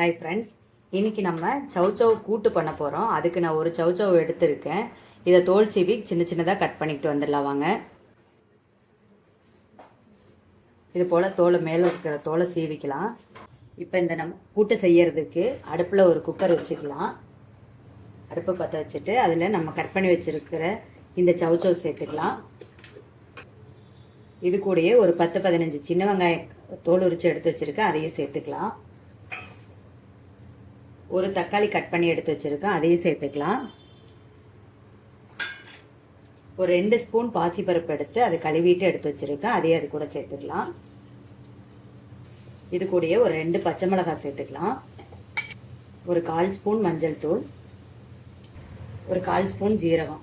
Hi friends இன்னைக்கு நம்ம சவுச்சவ் கூட்டு பண்ண போகிறோம் அதுக்கு நான் ஒரு சவுச்சவ் எடுத்திருக்கேன். இதை தோல் சீவி சின்ன சின்னதாக கட் பண்ணிக்கிட்டு வந்துடலாம் வாங்க. இது போல் தோலை மேலே இருக்கிற தோலை சீவிக்கலாம். இப்போ இந்த நம்ம கூட்டு செய்யறதுக்கு அடுப்பில் ஒரு குக்கர் வச்சுக்கலாம். அடுப்பை பற்ற வச்சுட்டு அதில் நம்ம கட் பண்ணி வச்சுருக்கிற இந்த சவுச்சவ் சேர்த்துக்கலாம். இது கூடயே ஒரு பத்து பதினஞ்சு சின்ன வெங்காயம் தோல் உரிச்சு எடுத்து வச்சுருக்கேன் அதையும் சேர்த்துக்கலாம். ஒரு தக்காளி கட் பண்ணி எடுத்து வச்சுருக்கேன் அதையும் சேர்த்துக்கலாம். ஒரு ரெண்டு ஸ்பூன் பாசிப்பருப்பு எடுத்து அதை கழுவிட்டு எடுத்து வச்சுருக்கேன் அதையும் அது கூட சேர்த்துக்கலாம். இது கூடயே ஒரு ரெண்டு பச்சை மிளகாய் சேர்த்துக்கலாம். ஒரு கால் ஸ்பூன் மஞ்சள் தூள் ஒரு கால் ஸ்பூன் ஜீரகம்.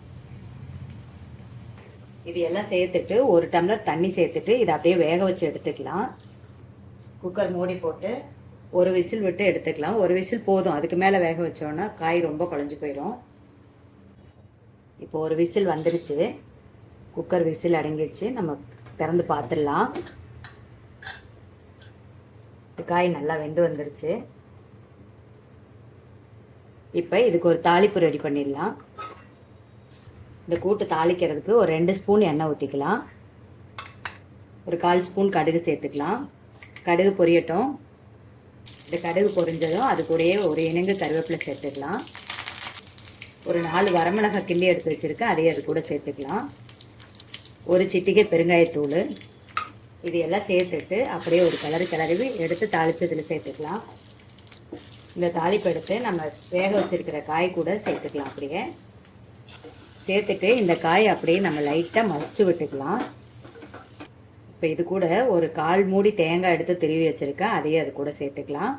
இது எல்லாம் சேர்த்துட்டு ஒரு டம்ளர் தண்ணி சேர்த்துட்டு இதை அப்படியே வேக வச்சு எடுத்துக்கலாம். குக்கர் மூடி போட்டு ஒரு விசில் விட்டு எடுத்துக்கலாம். ஒரு விசில் போதும். அதுக்கு மேலே வேக வச்சோன்னா காய் ரொம்ப குழஞ்சி போயிடும் இப்போ ஒரு விசில் வந்துருச்சு. குக்கர் விசில் அடங்கிடுச்சு நம்ம திறந்து பார்த்துடலாம் காய் நல்லா வெந்து வந்துருச்சு. இப்போ இதுக்கு ஒரு தாளிப்பு ரெடி பண்ணிடலாம். இந்த கூட்டு தாளிக்கிறதுக்கு ஒரு ரெண்டு ஸ்பூன் எண்ணெய் ஊற்றிக்கலாம் ஒரு கால் ஸ்பூன் கடுகு சேர்த்துக்கலாம். கடுகு பொரியட்டும். இந்த கடுகு பொரிஞ்சதும் அது கூடயே ஒரு இணங்கு கருவேப்பிலை சேர்த்துக்கலாம். ஒரு நாலு வரமிளகாய் கிள்ளி எடுத்து வச்சுருக்கேன் அதையும் அது கூட சேர்த்துக்கலாம். ஒரு சிட்டிகை பெருங்காயத்தூள் இது எல்லாம் சேர்த்துட்டு அப்படியே ஒரு கலரு கிளறி எடுத்து தாளிச்சதில் சேர்த்துக்கலாம். இந்த தாளிப்பு எடுத்து நம்ம வேக வச்சுருக்கிற காய் கூட சேர்த்துக்கலாம் அப்படியே. சேர்த்துட்டு இந்த காய் அப்படியே நம்ம லைட்டாக மசிச்சு விட்டுக்கலாம். இப்போ இது கூட ஒரு கால் மூடி தேங்காய் எடுத்து திருவி வச்சுருக்கேன் அதையும் அது கூட சேர்த்துக்கலாம்.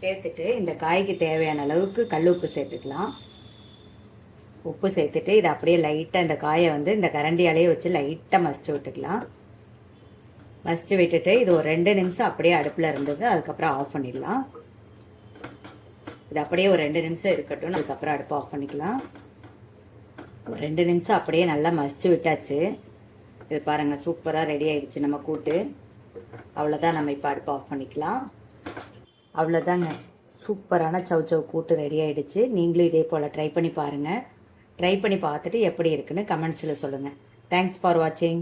சேர்த்துட்டு இந்த காய்க்கு தேவையான அளவுக்கு கல் உப்பு சேர்த்துக்கலாம். உப்பு சேர்த்துட்டு இதை அப்படியே லைட்டாக இந்த காயை வந்து இந்த கரண்டியாலேயே வச்சு லைட்டாக மசிச்சு விட்டுக்கலாம். மசிச்சு விட்டுட்டு இது ஒரு ரெண்டு நிமிஷம் அப்படியே அடுப்பில் இருந்தது அதுக்கப்புறம் ஆஃப் பண்ணிடலாம். இது அப்படியே ஒரு ரெண்டு நிமிஷம் இருக்கட்டும் அதுக்கப்புறம் அடுப்பை ஆஃப் பண்ணிக்கலாம். ஒரு ரெண்டு நிமிஷம் அப்படியே நல்லா மசிச்சு விட்டாச்சு. இது பாருங்கள் சூப்பராக ரெடி ஆகிடுச்சு நம்ம கூட்டு. அவ்வளோதான் நம்ம இப்போ அடுப்பை ஆஃப் பண்ணிக்கலாம். அவ்வளோதாங்க சூப்பரான சவ் சவ் கூட்டு ரெடி ஆகிடுச்சு நீங்களும் இதே போல் ட்ரை பண்ணி பாருங்கள் ட்ரை பண்ணி பார்த்துட்டு எப்படி இருக்குன்னு கமெண்ட்ஸில் சொல்லுங்கள் தேங்க்ஸ் ஃபார் வாட்சிங்